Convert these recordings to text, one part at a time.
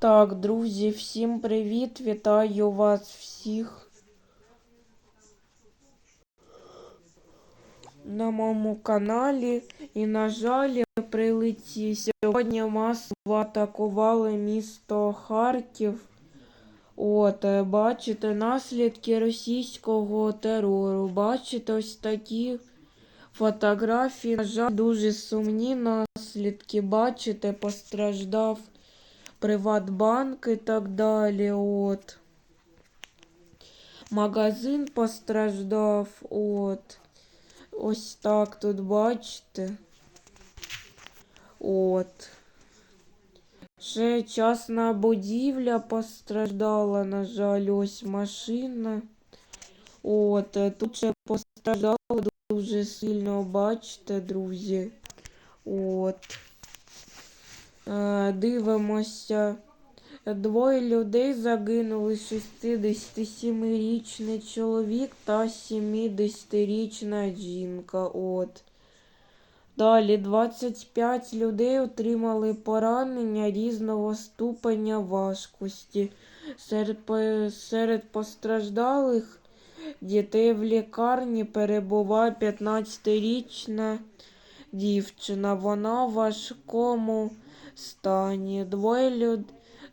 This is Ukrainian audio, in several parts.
Так, друзі, всім привіт! Вітаю вас всіх на моєму каналі. І, на жаль, прилеті сьогодні масово атакували місто Харків. От, е, бачите наслідки російського терору. Бачите ось такі фотографії. На жаль, дуже сумні наслідки. Бачите, постраждав. Приватбанк і так далі. От. Магазин постраждав. От. Ось так тут бачите. От. Ще частна будівля постраждала, на жаль, ось машина. От, е, тут ще постраждало дуже сильно, бачите, друзі. От. Е, Дивимося. Двоє людей загинули 67-річний чоловік та 70-річна жінка. От. Далі 25 людей отримали поранення різного ступеня важкості. Серед, серед постраждалих дітей в лікарні перебуває 15-річна дівчина. Вона в важкому стані. Двоє, люд...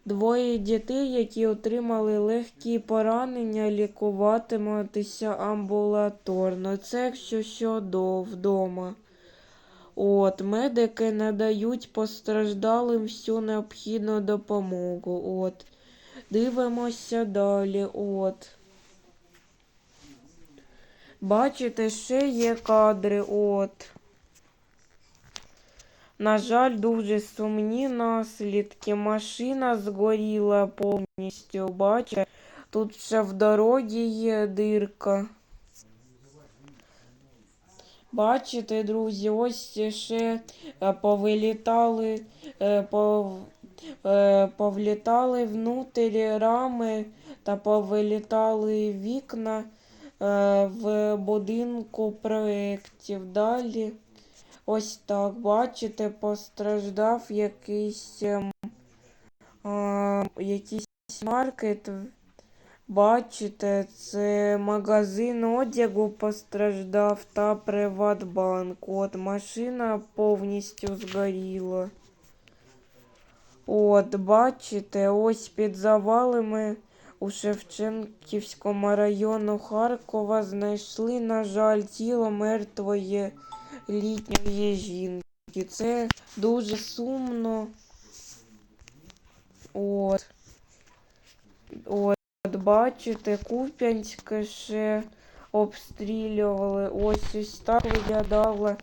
Двоє дітей, які отримали легкі поранення, лікуватимутися амбулаторно. Це якщо що до вдома. От, медики надають постраждалим всю необхідну допомогу. От. Дивимося далі. От. Бачите, ще є кадри. От. На жаль, дуже сумні наслідки. Машина згоріла повністю. Бачите, тут ще в дорогі є дирка. Бачите, друзі, ось ще е, повилітали, е, пов, е, повлітали внутрі рами та повилітали вікна в будинку проєктів. Далі. Ось так, бачите, постраждав якийсь ем, а, якийсь маркет. Бачите, це магазин одягу постраждав та Приватбанк. От машина повністю згоріла. От, бачите, ось під завалами у Шевченківському району Харкова знайшли, на жаль, тіло мертвої літньої жінки. Це дуже сумно. От. От, бачите, Куп'янське ще обстрілювали. Ось ось так виглядала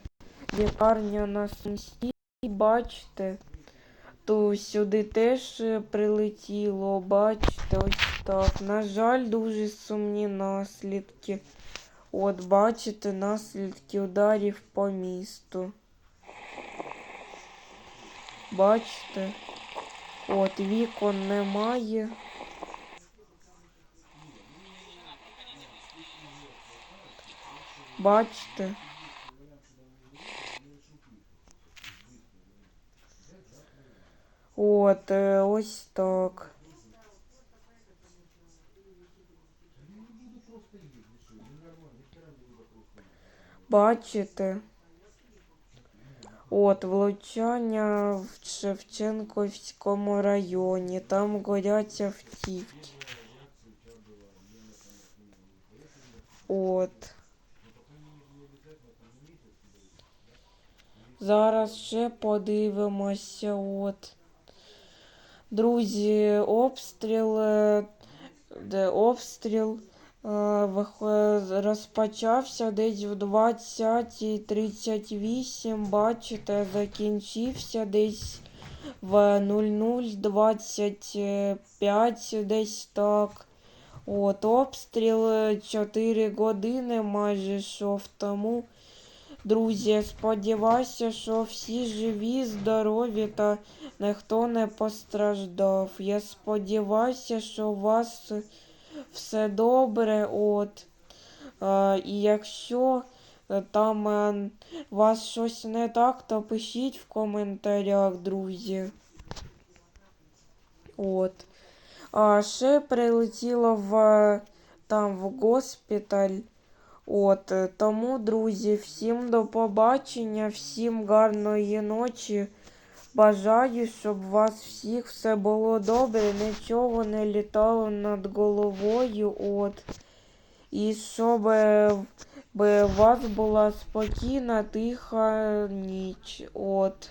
лікарня на Сумській. Бачите, то сюди теж прилетіло. Бачите, ось так. На жаль, дуже сумні наслідки. От, бачите, наслідки ударів по місту. Бачите? От, вікон немає. Бачите? От, е, ось так. Бачите? От, влучання в Шевченківському районі. Там горять автівки. От. Зараз ще подивимося. От. Друзі, обстріл, е, де обстріл розпочався десь в 20.38. Бачите, закінчився десь в 00.25, десь так. От, обстріл 4 години майже йшов тому. Друзі, сподіваюся, що всі живі, здорові та ніхто не постраждав. Я сподіваюся, що у вас все добре. От. Е, і якщо е, там е, у вас щось не так, то пишіть в коментарях, друзі. От. А ще прилетіло в там в госпіталь. От, е, тому, друзі, всім до побачення, всім гарної ночі. Бажаю, щоб у вас всіх все було добре, нічого не літало над головою. От. І щоб е, у вас була спокійна, тиха ніч. От.